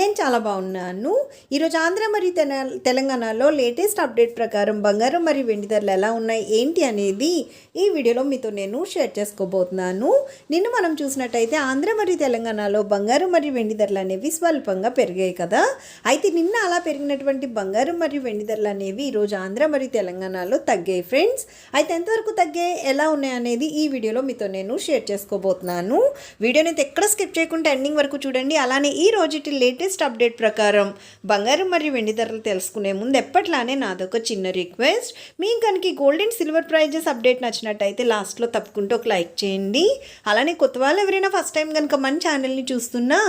నేను చాలా బాగున్నాను. ఈరోజు ఆంధ్ర మరియు తెలంగాణలో లేటెస్ట్ అప్డేట్ ప్రకారం బంగారం మరియు వెండి ధరలు ఎలా ఉన్నాయి ఏంటి అనేది ఈ వీడియోలో మీతో నేను షేర్ చేసుకోబోతున్నాను. నిన్న మనం చూసినట్టయితే ఆంధ్ర మరియు తెలంగాణలో బంగారం మరియు వెండి ధరలు అనేవి స్వల్పంగా పెరిగాయి కదా. అయితే నిన్న అలా పెరిగినటువంటి బంగారం మరియు వెండి ధరలు అనేవి ఈరోజు ఆంధ్ర మరియు తెలంగాణలో తగ్గాయి ఫ్రెండ్స్. అయితే ఎంతవరకు తగ్గాయి ఎలా ఉన్నాయి అనేది ఈ వీడియోలో మీతో నేను షేర్ చేసుకోబోతున్నాను. వీడియోని అయితే ఎక్కడ స్కిప్ చేయకుండా ఎండింగ్ వరకు చూడండి. అలానే ఈ రోజుటి లేటెస్ట్ అప్డేట్ ప్రకారం బంగారం మరియు వెండి ధరలు తెలుసుకునే ముందు ఎప్పట్లానే నాదొక చిన్న రిక్వెస్ట్. మీకు కనుక gold and silver prices update నచ్చినట్టయితే లాస్ట్లో తప్పుకుంటూ ఒక లైక్ చేయండి. అలానే కొత్త వాళ్ళు ఎవరైనా ఫస్ట్ టైం కనుక మన ఛానల్ని చూస్తున్నా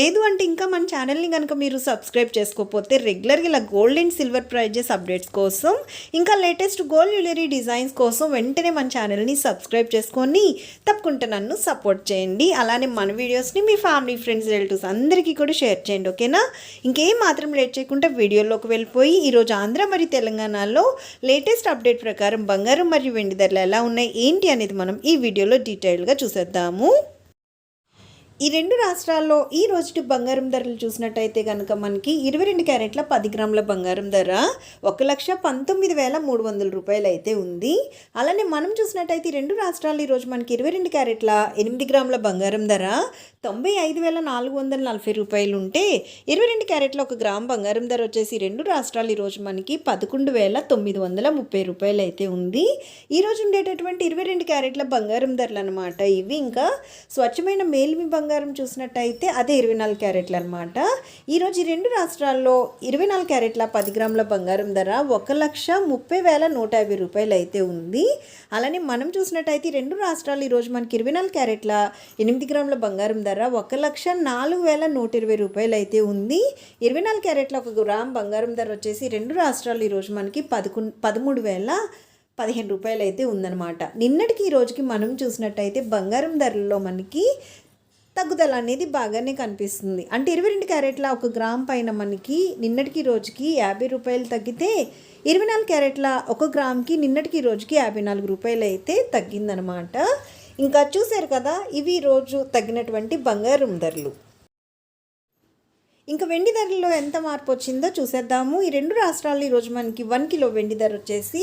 లేదు అంటే ఇంకా మన ఛానల్ని కనుక మీరు సబ్స్క్రైబ్ చేసుకోకపోతే రెగ్యులర్గా ఇలా gold and silver prices updates కోసం ఇంకా లేటెస్ట్ గోల్డ్ జ్యువెలరీ డిజైన్స్ కోసం వెంటనే మన ఛానల్ని సబ్స్క్రైబ్ చేసుకొని తప్పకుండా నన్ను సపోర్ట్ చేయండి. అలానే మన వీడియోస్ని మీ ఫ్యామిలీ ఫ్రెండ్స్ రిలేటివ్స్ అందరికీ కూడా షేర్ చేయండి. ఓకేనా? ఇంకేం మాత్రం లేట్ చేయకుండా వీడియోలోకి వెళ్ళిపోయి ఈరోజు ఆంధ్ర మరియు తెలంగాణలో లేటెస్ట్ అప్డేట్ ప్రకారం బంగారం మరియు వెండి ధరలు ఎలా ఉన్నాయి ఏంటి అనేది మనం ఈ వీడియోలో డీటెయిల్గా చూసేద్దాము. ఈ రెండు రాష్ట్రాల్లో ఈ రోజుటి బంగారం ధరలు చూసినట్టయితే కనుక మనకి ఇరవై రెండు క్యారెట్ల పది గ్రాముల బంగారం ధర ఒక లక్ష పంతొమ్మిది వేల మూడు వందల రూపాయలు అయితే ఉంది. అలానే మనం చూసినట్టయితే ఈ రెండు రాష్ట్రాలు ఈరోజు మనకి ఇరవై రెండు క్యారెట్ల ఎనిమిది గ్రాముల బంగారం ధర తొంభై ఐదు వేల నాలుగు వందల నలభై రూపాయలు ఉంటే ఇరవై రెండు క్యారెట్ల ఒక గ్రామ్ బంగారం ధర వచ్చేసి రెండు రాష్ట్రాలు ఈరోజు మనకి పదకొండు వేల తొమ్మిది వందల ముప్పై రూపాయలు అయితే ఉంది ఈరోజు ఉండేటటువంటి ఇరవై రెండు క్యారెట్ల బంగారం ధరలు అనమాట ఇవి. ఇంకా స్వచ్ఛమైన మేల్మి బంగారం చూసినట్టయితే అదే ఇరవై నాలుగు క్యారెట్లు అనమాట ఈరోజు ఈ రెండు రాష్ట్రాల్లో ఇరవై నాలుగు క్యారెట్ల పది గ్రాముల బంగారం ధర ఒక లక్ష ముప్పై వేల నూట యాభై రూపాయలు అయితే ఉంది. అలానే మనం చూసినట్టయితే రెండు రాష్ట్రాలు ఈరోజు మనకి ఇరవై నాలుగు క్యారెట్ల ఎనిమిది గ్రాముల బంగారం ధర ఒక లక్ష నాలుగు వేల నూట ఇరవై రూపాయలు అయితే ఉంది. ఇరవై నాలుగు క్యారెట్ల ఒక గ్రామ్ బంగారం ధర వచ్చేసి రెండు రాష్ట్రాలు ఈరోజు మనకి పదకొండు పదమూడు వేల పదిహేను రూపాయలు అయితే ఉందన్నమాట. నిన్నటికి ఈ రోజుకి మనం చూసినట్టయితే బంగారం ధరల్లో మనకి తగ్గుదల అనేది బాగానే కనిపిస్తుంది. అంటే ఇరవై రెండు క్యారెట్ల ఒక గ్రామ్ పైన మనకి నిన్నటికి రోజుకి యాభై రూపాయలు తగ్గితే ఇరవై నాలుగు క్యారెట్ల ఒక గ్రామ్కి నిన్నటికి రోజుకి యాభై నాలుగు రూపాయలు అయితే తగ్గిందనమాట. ఇంకా చూశారు కదా ఇవి రోజు తగ్గినటువంటి బంగారం ధరలు. ఇంకా వెండి ధరల్లో ఎంత మార్పు వచ్చిందో చూసేద్దాము. ఈ రెండు రాష్ట్రాలు ఈరోజు మనకి వన్ కిలో వెండి ధర వచ్చేసి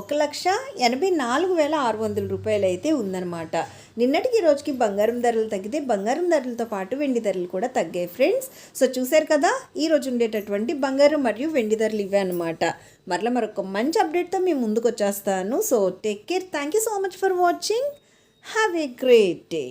ఒక లక్ష ఎనభై నాలుగు వేల ఆరు వందల రూపాయలు అయితే ఉందన్నమాట. నిన్నటికి ఈ రోజుకి బంగారం ధరలు తగ్గితే బంగారం ధరలతో పాటు వెండి ధరలు కూడా తగ్గాయి ఫ్రెండ్స్. సో చూశారు కదా ఈరోజు ఉండేటటువంటి బంగారం మరియు వెండి ధరలు ఇవే అనమాట మరలా మరొక మంచి అప్డేట్తో మేము ముందుకు వచ్చేస్తాను. So take care. Thank you so much for watching. Have a great day.